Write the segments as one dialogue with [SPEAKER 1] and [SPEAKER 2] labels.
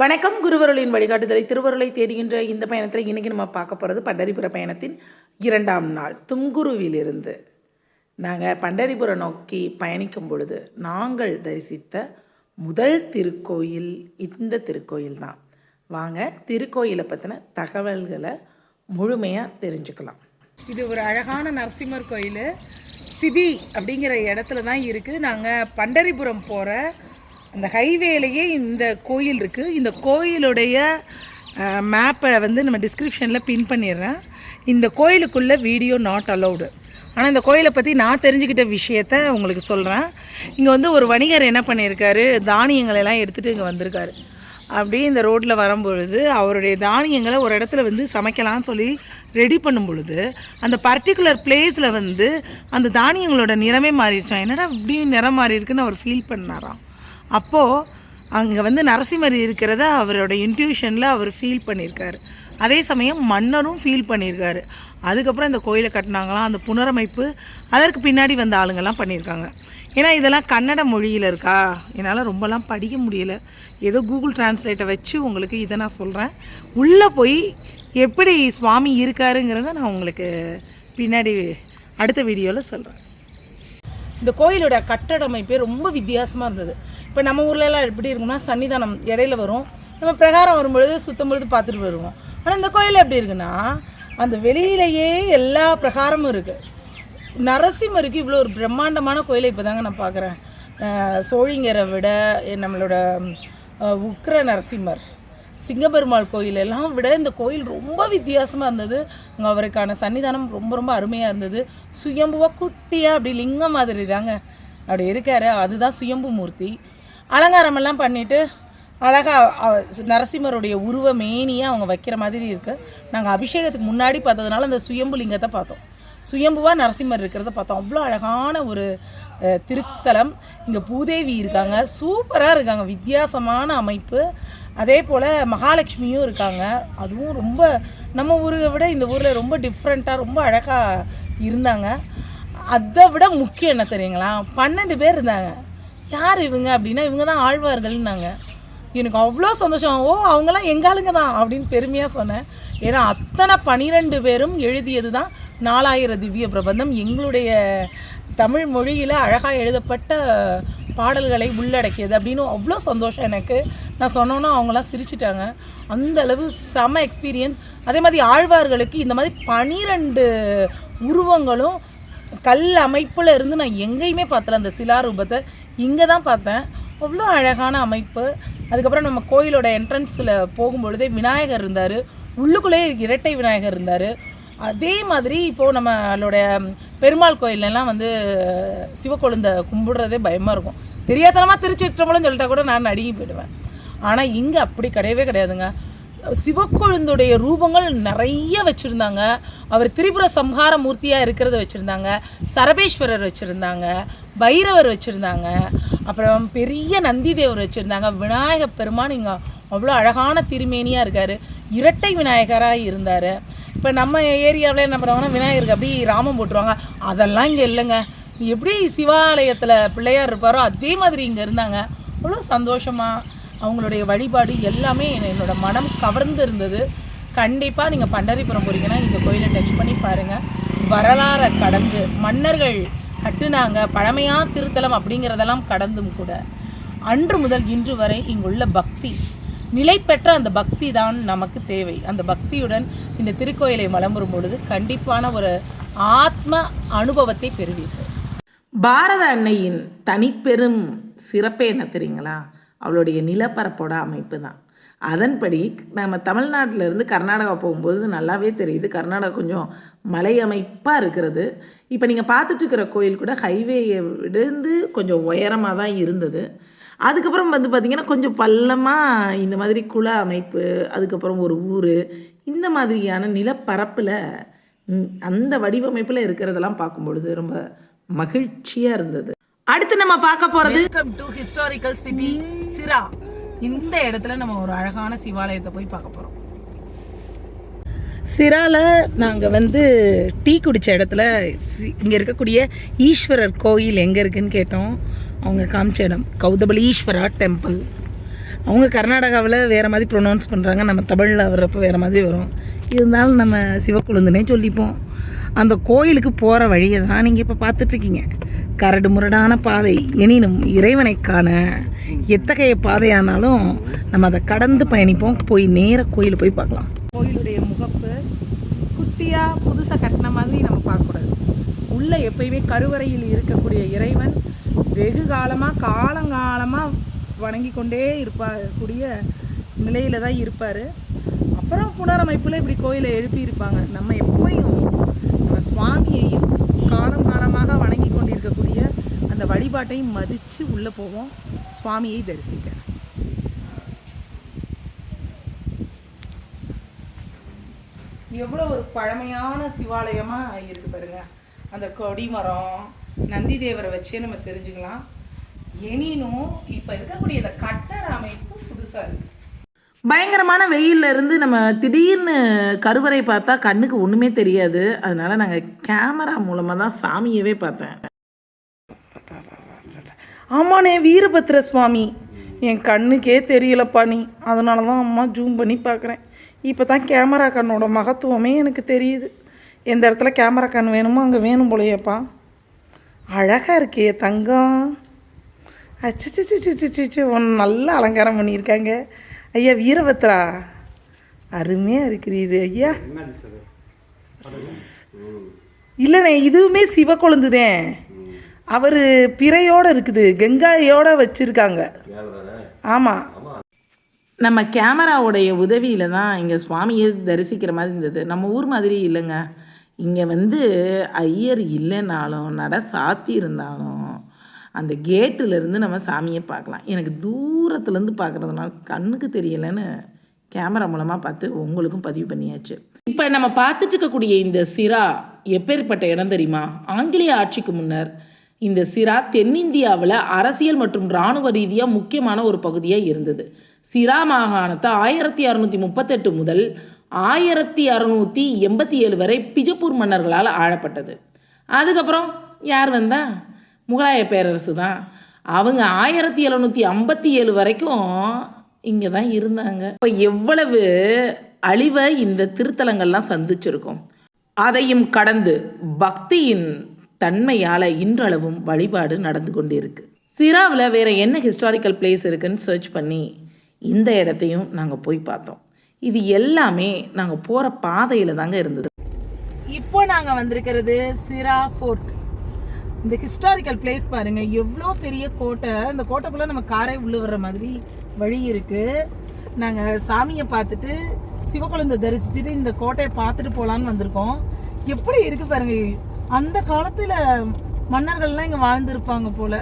[SPEAKER 1] வணக்கம். குருவருளின் வழிகாட்டுதலை திருவருளை தேடுகின்ற இந்த பயணத்தில் இன்றைக்கி நம்ம பார்க்க போகிறது பண்டரிபுர பயணத்தின் இரண்டாம் நாள் துங்குருவிலிருந்து. நாங்கள் பண்டரிபுரம் நோக்கி பயணிக்கும் பொழுது நாங்கள் தரிசித்த முதல் திருக்கோயில் இந்த திருக்கோயில் தான். வாங்க திருக்கோயிலை பற்றின தகவல்களை முழுமையாக தெரிஞ்சுக்கலாம். இது ஒரு அழகான நரசிம்மர் கோயில். சிபி அப்படிங்கிற இடத்துல தான் இருக்குது. நாங்கள் பண்டரிபுரம் போகிற அந்த ஹைவேலையே இந்த கோயில் இருக்குது இந்த கோயிலுடைய மேப்பை வந்து நம்ம டிஸ்கிரிப்ஷனில் பின் பண்ணிடுறேன். இந்த கோயிலுக்குள்ளே வீடியோ நாட் அலௌடு ஆனால் இந்த கோயிலை பற்றி நான் தெரிஞ்சுக்கிட்ட விஷயத்த உங்களுக்கு சொல்கிறேன் இங்கே வந்து ஒரு வணிகர் என்ன பண்ணியிருக்காரு? தானியங்களை எல்லாம் எடுத்துகிட்டு இங்கே வந்திருக்காரு. அப்படியே இந்த ரோட்டில் வரும்பொழுது அவருடைய தானியங்களை ஒரு இடத்துல வந்து சமைக்கலாம்னு சொல்லி ரெடி பண்ணும் பொழுது அந்த பர்டிகுலர் பிளேஸில் வந்து அந்த தானியங்களோட நிறமே மாறிடுச்சான் என்னடா இப்படி நிறம் மாறி இருக்குன்னு அவர் ஃபீல் பண்ணாராம். அப்போது அங்கே வந்து நரசிம்மர் இருக்கிறத அவரோட இன்ட்யூஷனில் அவர் ஃபீல் பண்ணியிருக்காரு அதே சமயம் மன்னரும் ஃபீல் பண்ணியிருக்காரு அதுக்கப்புறம் இந்த கோயிலை கட்டினாங்களாம் அந்த புனரமைப்பு அதற்கு பின்னாடி வந்த ஆளுங்கள்லாம் பண்ணியிருக்காங்க ஏன்னா இதெல்லாம் கன்னட மொழியில் இருக்கா? என்னால் ரொம்பலாம் படிக்க முடியல. ஏதோ கூகுள் டிரான்ஸ்லேட்டை வச்சு உங்களுக்கு இதை நான் சொல்கிறேன் உள்ளே போய் எப்படி சுவாமி இருக்காருங்கிறத நான் உங்களுக்கு பின்னாடி அடுத்த வீடியோவில் சொல்கிறேன் இந்த கோயிலோட கட்டட அமைப்பே ரொம்ப வித்தியாசமாக இருந்தது. இப்போ நம்ம ஊர்லலாம் எப்படி இருக்குன்னா சன்னிதானம் இடையில வரும். நம்ம பிரகாரம் வரும்பொழுது சுத்தம் பொழுது பார்த்துட்டு வருவோம். ஆனால் இந்த கோயில் எப்படி இருக்குன்னா அந்த வெளியிலேயே எல்லா பிரகாரமும் இருக்குது நரசிம்மருக்கு இவ்வளோ ஒரு பிரம்மாண்டமான கோயிலை இப்போ தாங்க நான் பார்க்குறேன் சோழிங்கரை விட நம்மளோட உக்ர நரசிம்மர். சிங்கப்பெருமாள் கோயில் எல்லாம் விட இந்த கோயில் ரொம்ப வித்தியாசமாக இருந்தது. அங்கே அவருக்கான சன்னிதானம் ரொம்ப ரொம்ப அருமையாக இருந்தது. சுயம்புவாக குட்டியாக அப்படி லிங்கம் மாதிரி தாங்க. அப்படி இருக்காரு. அதுதான் சுயம்பு மூர்த்தி. அலங்காரமெல்லாம் பண்ணிவிட்டு அழகாக நரசிம்மருடைய உருவ மேனியாக அவங்க வைக்கிற மாதிரி இருக்குது நாங்கள் அபிஷேகத்துக்கு முன்னாடி பார்த்ததுனால அந்த சுயம்பு லிங்கத்தை பார்த்தோம். சுயம்புவாக நரசிம்மர் இருக்கிறத பார்த்தோம். அவ்வளோ அழகான ஒரு திருத்தலம். இங்கே பூதேவி இருக்காங்க. சூப்பராக இருக்காங்க. வித்தியாசமான அமைப்பு. அதே போல் மகாலட்சுமியும் இருக்காங்க. அதுவும் ரொம்ப நம்ம ஊரை விட இந்த ஊரில் ரொம்ப டிஃப்ரெண்ட்டாக ரொம்ப அழகாக இருந்தாங்க. அதை விட முக்கியம் என்ன தெரியுங்களா? பன்னெண்டு பேர் இருந்தாங்க. யார் இவங்க அப்படின்னா இவங்க தான் ஆழ்வார்கள்னாங்க. எனக்கு அவ்வளோ சந்தோஷம். ஓ அவங்களாம் எங்காளுங்க தான் அப்படின்னு பெருமையாக சொன்னேன். ஏன்னா அத்தனை பனிரெண்டு பேரும் எழுதியது தான் நாலாயிர திவ்ய பிரபந்தம். எங்களுடைய தமிழ் மொழியில் அழகாக எழுதப்பட்ட பாடல்களை உள்ளடக்கியது அப்படின்னு அவ்வளோ சந்தோஷம் எனக்கு. நான் சொன்னோன்னா அவங்களாம் சிரிச்சிட்டாங்க. அந்த அளவு செம எக்ஸ்பீரியன்ஸ் அதே மாதிரி ஆழ்வார்களுக்கு இந்த மாதிரி பனிரெண்டு உருவங்களும் கல் அமைப்பில் இருந்து நான் எங்கேயுமே பார்த்தல. அந்த சிலாரூபத்தை இங்கே தான் பார்த்தேன். அவ்வளோ அழகான அமைப்பு. அதுக்கப்புறம் நம்ம கோயிலோட என்ட்ரன்ஸில் போகும்பொழுதே விநாயகர் இருந்தார். உள்ளுக்குள்ளே இரட்டை விநாயகர் இருந்தார். அதே மாதிரி இப்போது நம்மளோட பெருமாள் கோயிலெலாம் வந்து சிவக்கொழுந்தை கும்பிடுறதே பயமாக இருக்கும். தெரியாதனமாக திருச்சிற்றம்பலம் சொல்லிட்டா கூட நான் நடுங்கி போயிடுவேன். ஆனால் இங்கே அப்படி கிடையவே கிடையாதுங்க. சிவக்கொழுந்துடைய ரூபங்கள் நிறைய வச்சுருந்தாங்க. அவர் திரிபுர சம்ஹார மூர்த்தியாக இருக்கிறத வச்சுருந்தாங்க. சரபேஸ்வரர் வச்சுருந்தாங்க. பைரவர் வச்சுருந்தாங்க. அப்புறம் பெரிய நந்தி தேவர் வச்சுருந்தாங்க. விநாயக பெருமான் இங்கே அவ்வளோ அழகான திருமேனியாக இருக்கார். இரட்டை விநாயகராக இருந்தார். இப்போ நம்ம ஏரியாவில் என்ன பண்ணுவாங்கன்னா விநாயகருக்கு அப்படி ராமம் போட்டுருவாங்க. அதெல்லாம் இங்கே இல்லைங்க. எப்படி சிவாலயத்தில் பிள்ளையார் இருப்பாரோ அதே மாதிரி இங்கே இருந்தாங்க. அவ்வளோ சந்தோஷமாக அவங்களுடைய வழிபாடு எல்லாமே என்னோட மனம் கவர்ந்து இருந்தது. கண்டிப்பாக நீங்கள் பண்டரிபுரம் போகிறீங்கன்னா இந்த கோயிலை டச் பண்ணி பாருங்கள் வரலாறை கடந்து மன்னர்கள் கட்டுனாங்க. பழமையாக திருத்தலம் அப்படிங்கிறதெல்லாம் கடந்தும் கூட. அன்று முதல் இன்று வரை இங்குள்ள பக்தி நிலை பெற்ற அந்த பக்தி தான் நமக்கு தேவை. அந்த பக்தியுடன் இந்த திருக்கோயிலை வலம் பொழுது கண்டிப்பான ஒரு ஆத்ம அனுபவத்தை பெறுவீர்கள். பாரத அன்னையின் தனிப்பெரும் சிறப்பே என்ன தெரியுங்களா? அவளுடைய நிலப்பரப்போட அமைப்பு தான். அதன்படி நம்ம தமிழ்நாட்டில் இருந்து கர்நாடகா போகும்போது நல்லாவே தெரியுது. கர்நாடகா கொஞ்சம் மலை அமைப்பாக இருக்கிறது. இப்போ நீங்கள் பார்த்துட்ருக்கிற கோயில் கூட ஹைவேயை விடுந்து கொஞ்சம் உயரமாக தான் இருந்தது. அதுக்கப்புறம் வந்து பார்த்திங்கன்னா கொஞ்சம் பள்ளமாக இந்த மாதிரி குள அமைப்பு அதுக்கப்புறம் ஒரு ஊர் இந்த மாதிரியான நிலப்பரப்பில் அந்த வடிவமைப்பில் இருக்கிறதெல்லாம் பார்க்கும்பொழுது ரொம்ப மகிழ்ச்சியாக இருந்தது. அடுத்து நம்ம பார்க்க போகிறது welcome to historical city Sira இந்த இடத்துல நம்ம ஒரு அழகான சிவாலயத்தை போய் பார்க்க போகிறோம் சிரால நாங்கள் வந்து டீ குடித்த இடத்துல இங்கே இருக்கக்கூடிய ஈஸ்வரர் கோயில் எங்கே இருக்குன்னு கேட்டோம். அவங்க காமிச்ச இடம் கௌதபலி ஈஸ்வரா டெம்பிள் அவங்க கர்நாடகாவில் வேறு மாதிரி ப்ரொனவுன்ஸ் பண்ணுறாங்க நம்ம தமிழில் வர்றப்போ வேறு மாதிரி வரும். இருந்தாலும் நம்ம சிவக்குழுந்துனே சொல்லிப்போம். அந்த கோயிலுக்கு போகிற வழியை தான் நீங்கள் இப்போ பார்த்துட்ருக்கீங்க. கரடு முரடான பாதை. எனினும் இறைவனை காண எத்தகைய பாதையானாலும் நம்ம அதை கடந்து பயணிப்போம். போய் நேர கோயில் போய் பார்க்கலாம். கோயிலுடைய முகப்பு குட்டியாக புதுசாக கட்டின மாதிரி நம்ம பார்க்கக்கூடாது. உள்ளே எப்பயுமே கருவறையில் இருக்கக்கூடிய இறைவன் வெகு காலமாக காலங்காலமாக வணங்கி கொண்டே இருப்பா கூடிய நிலையில் தான் இருப்பார். அப்புறம் புனரமைப்பில் இப்படி கோயிலை எழுப்பியிருப்பாங்க. நம்ம எப்பயும் சுவாமியையும் காலம் காலமாக வணங்கி கொண்டிருக்கக்கூடிய அந்த வழிபாட்டையும் மதித்து உள்ளே போவோம். சுவாமியை தரிசிக்க. எவ்வளோ ஒரு பழமையான சிவாலயமாக இருக்குது பாருங்க. அந்த கொடிமரம் நந்தி தேவரை வச்சே நம்ம தெரிஞ்சுக்கலாம். எனினும் இப்போ இருக்கக்கூடிய இந்த கட்டட அமைப்பு புதுசாக இருக்குது பயங்கரமான வெயில்ல இருந்து நம்ம திடீர்னு கருவறை பார்த்தா கண்ணுக்கு ஒன்றுமே தெரியாது. அதனால நாங்கள் கேமரா மூலமாக தான் சாமியவே பார்த்தேன். ஆமாண்ணே வீரபத்ர சுவாமி. என் கண்ணுக்கே தெரியலப்பா நீ. அதனால தான் அம்மா ஜூம் பண்ணி பார்க்குறேன். இப்போ தான் கேமரா கண்ணோட மகத்துவமே எனக்கு தெரியுது. எந்த இடத்துல கேமரா கண் வேணுமோ அங்கே வேணும் போலையேப்பா. அழகாக இருக்கே தங்கம். அச்சு ஒன்று நல்லா அலங்காரம் பண்ணியிருக்காங்க. ஐயா வீரபத்ரா. அருமையாக இருக்குது இது ஐயா இல்லைண்ணே இதுவுமே சிவக்கொழுந்துதேன் அவர் பிறையோடு இருக்குது கங்காயோட வச்சுருக்காங்க. ஆமாம் நம்ம கேமராவுடைய உதவியில் தான் இங்கே சுவாமியை தரிசிக்கிற மாதிரி இருந்தது. நம்ம ஊர் மாதிரி இல்லைங்க. இங்கே வந்து ஐயர் இல்லைனாலும் நட சாத்தி இருந்தாலும் அந்த கேட்டுலேருந்து நம்ம சாமியை பார்க்கலாம். எனக்கு தூரத்துலேருந்து பார்க்குறதுனால கண்ணுக்கு தெரியலைன்னு கேமரா மூலமாக பார்த்து உங்களுக்கும் பதிவு பண்ணியாச்சு. இப்போ நம்ம பார்த்துட்டு இருக்கக்கூடிய இந்த சிரா எப்பேற்பட்ட இடம் தெரியுமா? ஆங்கிலேய ஆட்சிக்கு முன்னர் இந்த சிரா தென்னிந்தியாவில் அரசியல் மற்றும் இராணுவ ரீதியாக முக்கியமான ஒரு பகுதியாக இருந்தது. சிரா மாகாணத்தை ஆயிரத்தி அறநூற்றி முப்பத்தெட்டு முதல் ஆயிரத்தி அறநூற்றி எண்பத்தி ஏழு வரை பிஜப்பூர் மன்னர்களால் ஆழப்பட்டது அதுக்கப்புறம் யார் வந்தா? முகலாய பேரரசு தான். அவங்க ஆயிரத்தி எழுநூற்றி ஐம்பத்தி ஏழு வரைக்கும் இங்கே தான் இருந்தாங்க. இப்போ எவ்வளவு அழிவை இந்த திருத்தலங்கள்லாம் சந்திச்சிருக்கோம். அதையும் கடந்து பக்தியின் தன்மையால் இன்றளவும் வழிபாடு நடந்து கொண்டிருக்கு. சிராவில் வேறு என்ன ஹிஸ்டாரிக்கல் பிளேஸ் இருக்குன்னு சர்ச் பண்ணி இந்த இடத்தையும் நாங்கள் போய் பார்த்தோம். இது எல்லாமே நாங்கள் போகிற பாதையில் தாங்க இருந்தது. இப்போ நாங்கள் வந்திருக்கிறது சிரா ஃபோர்ட் இந்த ஹிஸ்டாரிக்கல் பிளேஸ் பாருங்க. எவ்வளோ பெரிய கோட்டை. இந்த கோட்டைக்குள்ளே நம்ம காரை உள்ள வர்ற மாதிரி வழி இருக்கு. நாங்கள் சாமியை பார்த்துட்டு சிவக்குழந்தை தரிசிச்சுட்டு இந்த கோட்டையை பார்த்துட்டு போகலான்னு வந்திருக்கோம். எப்படி இருக்கு பாருங்க. அந்த காலத்தில் மன்னர்கள்லாம் இங்கே வாழ்ந்துருப்பாங்க போல.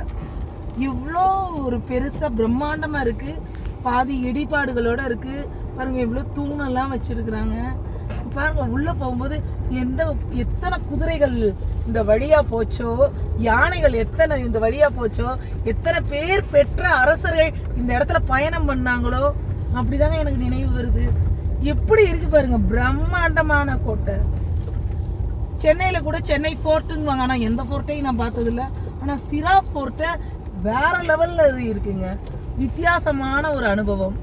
[SPEAKER 1] இவ்வளோ ஒரு பெருசாக பிரம்மாண்டமாக இருக்குது பாதி இடிபாடுகளோடு இருக்குது பாருங்கள் இவ்வளோ தூணெல்லாம் வச்சுருக்குறாங்க. பாருங்கள் உள்ளே போகும்போது எந்த எத்தனை குதிரைகள் இந்த வழியா போச்சோ? யானைகள் எத்தனை இந்த வழியா போச்சோ? எத்தனை பேர் பெற்ற அரசர்கள் இந்த இடத்துல பயணம் பண்ணாங்களோ? அப்படிதாங்க எனக்கு நினைவு வருது. எப்படி இருக்கு பாருங்க பிரம்மாண்டமான கோட்டை. சென்னையில கூட சென்னை ஃபோர்ட்டுங்குவாங்க. ஆனால் எந்த ஃபோர்ட்டையும் நான் பார்த்ததில்ல. ஆனால் சிரா ஃபோர்ட்டை வேற லெவல்ல இது இருக்குங்க. வித்தியாசமான ஒரு அனுபவம்.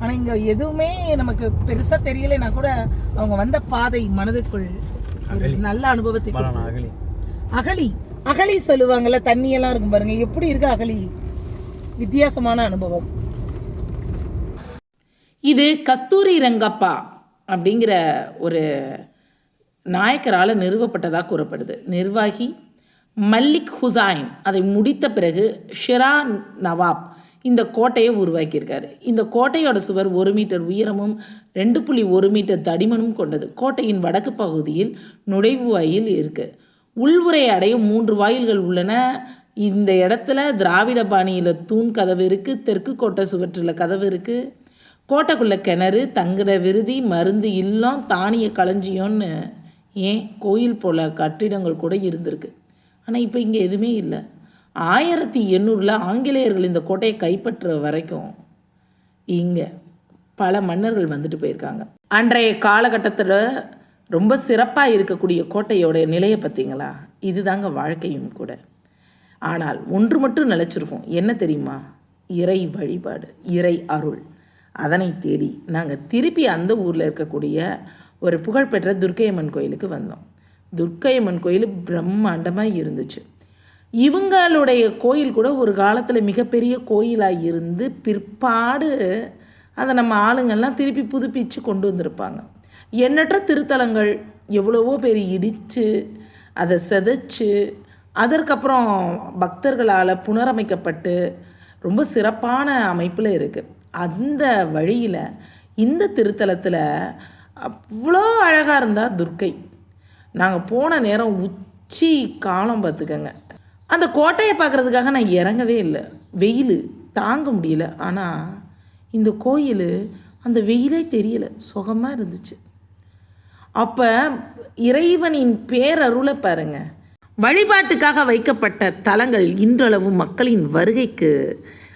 [SPEAKER 1] ஆனால் இங்கே எதுவுமே நமக்கு பெருசாக தெரியலைன்னா கூட அவங்க வந்த பாதை மனதுக்குள் நல்ல அனுபவத்தை கொடுத்தது. அகழி அகழி சொல்லுவாங்கல்ல தண்ணி எல்லாம் இருக்கும் பாருங்க. எப்படி இருக்கு அகழி வித்தியாசமான அனுபவம். இது கஸ்தூரி ரங்கப்பா அப்படிங்கிற ஒரு நாயக்கரால் நிறுவப்பட்டதாக கூறப்படுது. நிர்வாகி மல்லிக் ஹுசைன் அதை முடித்த பிறகு ஷிரா நவாப் இந்த கோட்டையை உருவாக்கியிருக்காரு. இந்த கோட்டையோட சுவர் ஒரு மீட்டர் உயரமும் ரெண்டு புள்ளி ஒரு மீட்டர் தடிமனும் கொண்டது. கோட்டையின் வடக்கு பகுதியில் நுழைவு வாயில் இருக்குது உள்வுரை அடைய மூன்று வாயில்கள் உள்ளன. இந்த இடத்துல திராவிட பாணியில் தூண் கதவு இருக்குது தெற்கு கோட்டை சுவற்றில் கதவு இருக்குது கோட்டைக்குள்ளே கிணறு தங்குற விருதி மருந்து இல்லம் தானிய களஞ்சியம்னு ஏன் கோயில் போல கட்டிடங்கள் கூட இருந்திருக்கு. ஆனால் இப்போ இங்கே எதுவுமே இல்லை. ஆயிரத்தி எண்ணூறில் ஆங்கிலேயர்கள் இந்த கோட்டையை கைப்பற்ற வரைக்கும் இங்கே பல மன்னர்கள் வந்துட்டு போயிருக்காங்க. அன்றைய காலகட்டத்தில் ரொம்ப சிறப்பாக இருக்கக்கூடிய கோட்டையோட நிலையை பார்த்தீங்களா? இதுதாங்க வாழ்க்கையும் கூட. ஆனால் ஒன்று மட்டும் நிலச்சிருக்கோம். என்ன தெரியுமா? இறை வழிபாடு இறை அருள். அதனை தேடி நாங்கள் திருப்பி அந்த ஊரில் இருக்கக்கூடிய ஒரு புகழ்பெற்ற துர்க்கையம்மன் கோயிலுக்கு வந்தோம். துர்க்கையம்மன் கோயில் பிரம்மாண்டமாக இருந்துச்சு. இவங்களுடைய கோயில் கூட ஒரு காலத்தில் மிகப்பெரிய கோயிலாக இருந்து பிற்பாடு அதை நம்ம ஆளுங்கள்லாம் திருப்பி புதுப்பிச்சு கொண்டு வந்திருப்பாங்க. எண்ணற்ற திருத்தலங்கள் எவ்வளவோ பேர் இடித்து அதை செதைச்சு அதற்கப்புறம் பக்தர்களால் புனரமைக்கப்பட்டு ரொம்ப சிறப்பான அமைப்பில் இருக்குது அந்த வழியில் இந்த திருத்தலத்தில் அவ்வளோ அழகாக இருந்தால் துர்க்கை. நாங்கள் போன நேரம் உச்சி காலம் பார்த்துக்கங்க. அந்த கோட்டையை பார்க்குறதுக்காக நான் இறங்கவே இல்லை. வெயில் தாங்க முடியல. ஆனால் இந்த கோயில் அந்த வெயிலே தெரியல. சுகமாக இருந்துச்சு. அப்போ இறைவனின் பேரருளை பாருங்கள் வழிபாட்டுக்காக வைக்கப்பட்ட தலங்கள் இன்றளவும் மக்களின் வருகைக்கு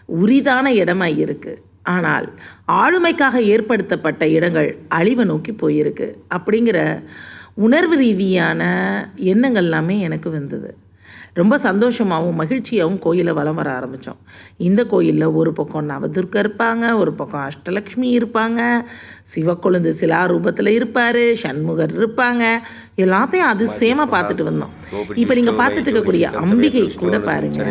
[SPEAKER 1] உரிதான இடமாக இருக்குது ஆனால் ஆளுமைக்காக ஏற்படுத்தப்பட்ட இடங்கள் அழிவை நோக்கி போயிருக்கு. அப்படிங்கிற உணர்வு ரீதியான எண்ணங்கள் எல்லாமே எனக்கு வந்தது. ரொம்ப சந்தோஷமாகவும் மகிழ்ச்சியாகவும் கோயிலை வலம் வர ஆரம்பித்தோம் இந்த கோயிலில் ஒரு பக்கம் நவதுர்க்கா இருப்பாங்க ஒரு பக்கம் அஷ்டலக்ஷ்மி இருப்பாங்க சிவக்கொழுந்து சிலா ரூபத்தில் இருப்பார் சண்முகர் இருப்பாங்க. எல்லாத்தையும் அதிசயமாக பார்த்துட்டு வந்தோம். இப்போ நீங்கள் பார்த்துட்டு இருக்கக்கூடிய அம்பிகை கூட பாருங்க.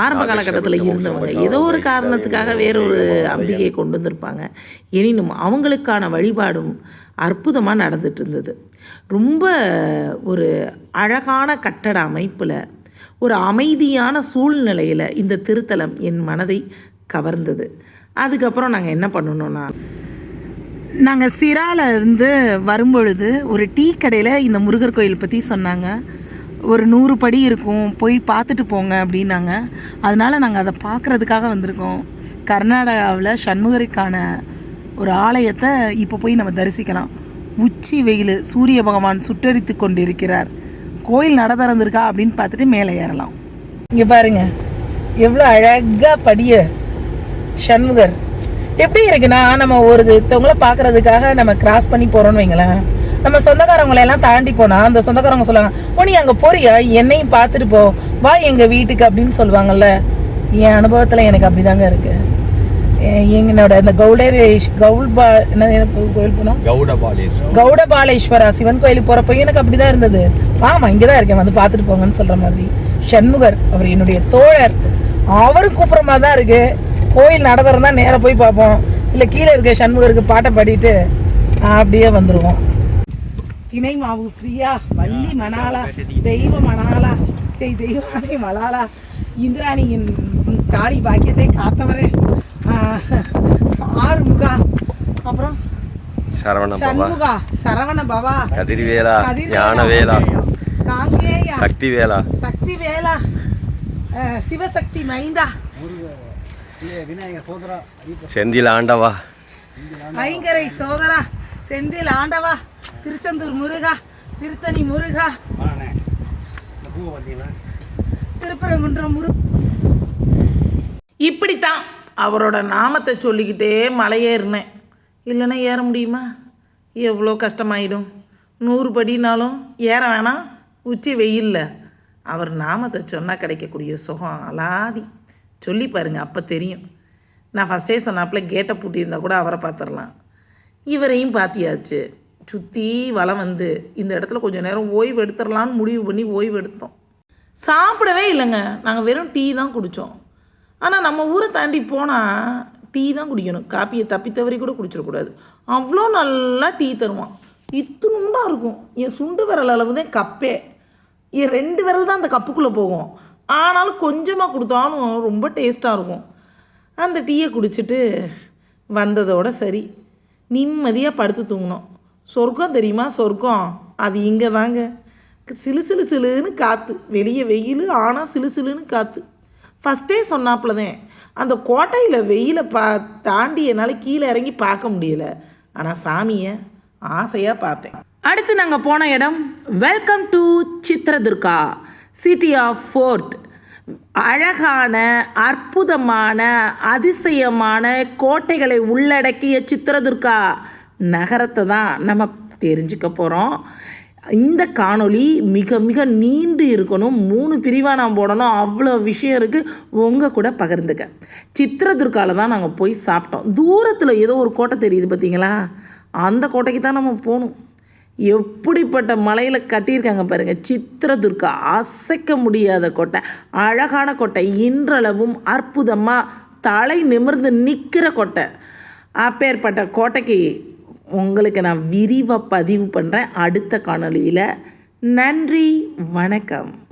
[SPEAKER 1] ஆரம்ப காலகட்டத்தில் இருந்தவங்க ஏதோ ஒரு காரணத்துக்காக வேற ஒரு அம்பிகையை கொண்டு வந்திருப்பாங்க. எனினும் அவங்களுக்கான வழிபாடும் அற்புதமாக நடந்துட்டு இருந்தது. ரொம்ப ஒரு அழகான கட்டட அமைப்பில் ஒரு அமைதியான சூழ்நிலையில் இந்த திருத்தலம் என் மனதை கவர்ந்தது. அதுக்கப்புறம் நாங்கள் என்ன பண்ணணும்னா நாங்கள் சிரால இருந்து வரும்பொழுது ஒரு டீ கடையில் இந்த முருகர் கோயில் பற்றி சொன்னாங்க. ஒரு நூறு படி இருக்கும் போய் பார்த்துட்டு போங்க அப்படின்னாங்க. அதனால் நாங்கள் அதை பார்க்குறதுக்காக வந்திருக்கோம். கர்நாடகாவில் சண்முகரைக்கான ஒரு ஆலயத்தை இப்போ போய் நம்ம தரிசிக்கலாம். உச்சி வெயில் சூரிய பகவான் சுட்டரித்து கொண்டிருக்கிறார். கோயில் நட திறந்துருக்கா அப்படின்னு பார்த்துட்டு மேலே ஏறலாம். இங்கே பாருங்க. எவ்வளோ அழகாக படிய சண்முகர். எப்படி இருக்குன்னா நம்ம ஒருத்தவங்கள பார்க்கறதுக்காக நம்ம கிராஸ் பண்ணி போகிறோம்னு வைங்களேன். நம்ம சொந்தக்காரவங்களெல்லாம் தாண்டி போனால் அந்த சொந்தக்காரவங்க சொல்லுவாங்க ஓ நீ அங்கே போறியா? என்னையும் பார்த்துட்டு போ. வா எங்கள் வீட்டுக்கு அப்படின்னு சொல்லுவாங்கல்ல. என் அனுபவத்தில் எனக்கு அப்படிதாங்க இருக்குது எங்களோட இந்த கௌடரேஷ் கவுல் பா என்ன கோயில் போனோம்?
[SPEAKER 2] கௌடபாலேஸ்வரர்.
[SPEAKER 1] கௌடபாலேஸ்வரா சிவன் கோயிலுக்கு போகிறப்ப எனக்கு அப்படிதான் இருந்தது. ஆமா இங்கே தான் இருக்கேன் வந்து பார்த்துட்டு போங்கன்னு சொல்கிற மாதிரி. சண்முகர் அவர் என்னுடைய தோழர். அவரு கூப்பிட்ற மாதிரி தான் இருக்கு. கோயில் நடந்துறதா நேராக போய் பார்ப்போம். இல்லை கீழே இருக்க சண்முகருக்கு பாட்டை பாடிட்டு அப்படியே வந்துடுவோம் தினை மாவு பிரியா வள்ளி மணாலா தெய்வ மணாலா செய் தெய்வானை மலாலா. இந்திராணியின் தாலி பாக்கியத்தை காத்தவரே. ஆறுமுகா. அப்புறம்
[SPEAKER 2] சரவண பவா.
[SPEAKER 1] சரவண பவா.
[SPEAKER 2] கதிர்வேலா ஞானவேலா.
[SPEAKER 1] காங்கேயா.
[SPEAKER 2] சக்தி வேலா
[SPEAKER 1] சக்தி வேலா சிவசக்தி மைந்தா.
[SPEAKER 2] செந்தில் ஆண்டவா.
[SPEAKER 1] ஐங்கரை சோதரா. செந்தில் ஆண்டவா. திருச்செந்தூர் முருகா. திருத்தணி முருகா. திருப்பரங்குன்றம் முரு இப்படித்தான். அவரோட நாமத்தை சொல்லிக்கிட்டே மலையேறினேன் இல்லைன்னா ஏற முடியுமா? எவ்வளோ கஷ்டமாயிடும். நூறு படினாலும் ஏற வேணாம். உச்சி வெயில்ல. அவர் நாமத்தை சொன்னால் கிடைக்கக்கூடிய சுகம் அலாதி. சொல்லி பாருங்க அப்போ தெரியும். நான் ஃபஸ்ட்டே சொன்னாப்புல கேட்டை பூட்டியிருந்தா கூட அவரை பார்த்துடலாம். இவரையும் பார்த்தியாச்சு. சுற்றி வளம் வந்து இந்த இடத்துல கொஞ்சம் நேரம் ஓய்வு எடுத்துடலான்னு முடிவு பண்ணி ஓய்வு எடுத்தோம். சாப்பிடவே இல்லைங்க. நாங்கள் வெறும் டீ தான் குடித்தோம் ஆனால் நம்ம ஊரை தாண்டி போனால் டீ தான் குடிக்கணும். காப்பியை தப்பி தவறி கூட குடிச்சிடக்கூடாது. அவ்வளோ நல்லா டீ தருவான். இத்துணுண்டாக இருக்கும். என் சுண்டு விரல் அளவு தான் கப்பே. என் ரெண்டு விரல் தான் அந்த கப்புக்குள்ளே போகும். ஆனாலும் கொஞ்சமாக கொடுத்தாலும் ரொம்ப டேஸ்ட்டாக இருக்கும். அந்த டீயை குடிச்சிட்டு வந்ததோட சரி. நிம்மதியாக படுத்து தூங்கினோம் சொர்க்கம் தெரியுமா? சொர்க்கம். அது இங்கே தாங்க சிலு சிலு சிலுன்னு காற்று வெளியே வெயில் ஆனால் சிலு சிலுன்னு காற்று ஃபஸ்ட்டே சொன்னாப்புல தான் அந்த கோட்டையில் வெயிலை பா தாண்டி என்னால் கீழே இறங்கி பார்க்க முடியல. ஆனால் சாமியை ஆசையாக பார்த்தேன். அடுத்து நாங்கள் போன இடம் welcome to Chitradurga city of fort அழகான அற்புதமான அதிசயமான கோட்டைகளை உள்ளடக்கிய சித்திரதுர்கா நகரத்தை தான் நம்ம தெரிஞ்சுக்க போகிறோம் இந்த காணொளி மிக மிக நீண்டு இருக்கணும். மூணு பிரிவாக நான் போடணும். அவ்வளோ விஷயம் இருக்குது உங்கள் கூட பகிர்ந்துக்க. சித்திரதுர்காவில் தான் நாங்கள் போய் சாப்பிட்டோம். தூரத்தில் ஏதோ ஒரு கோட்டை தெரியுது பார்த்தீங்களா அந்த கோட்டைக்கு தான் நம்ம போகணும். எப்படிப்பட்ட மலையில் கட்டியிருக்காங்க பாருங்கள் சித்திரதுர்கா அசைக்க முடியாத கோட்டை. அழகான கோட்டை. இன்றளவும் அற்புதமாக தலை நிமிர்ந்து நிற்கிற கோட்டை. அப்பேற்பட்ட கோட்டைக்கு உங்களுக்கு நான் விரிவாக பதிவு பண்ணுறேன் அடுத்த காணொளியில். நன்றி வணக்கம்.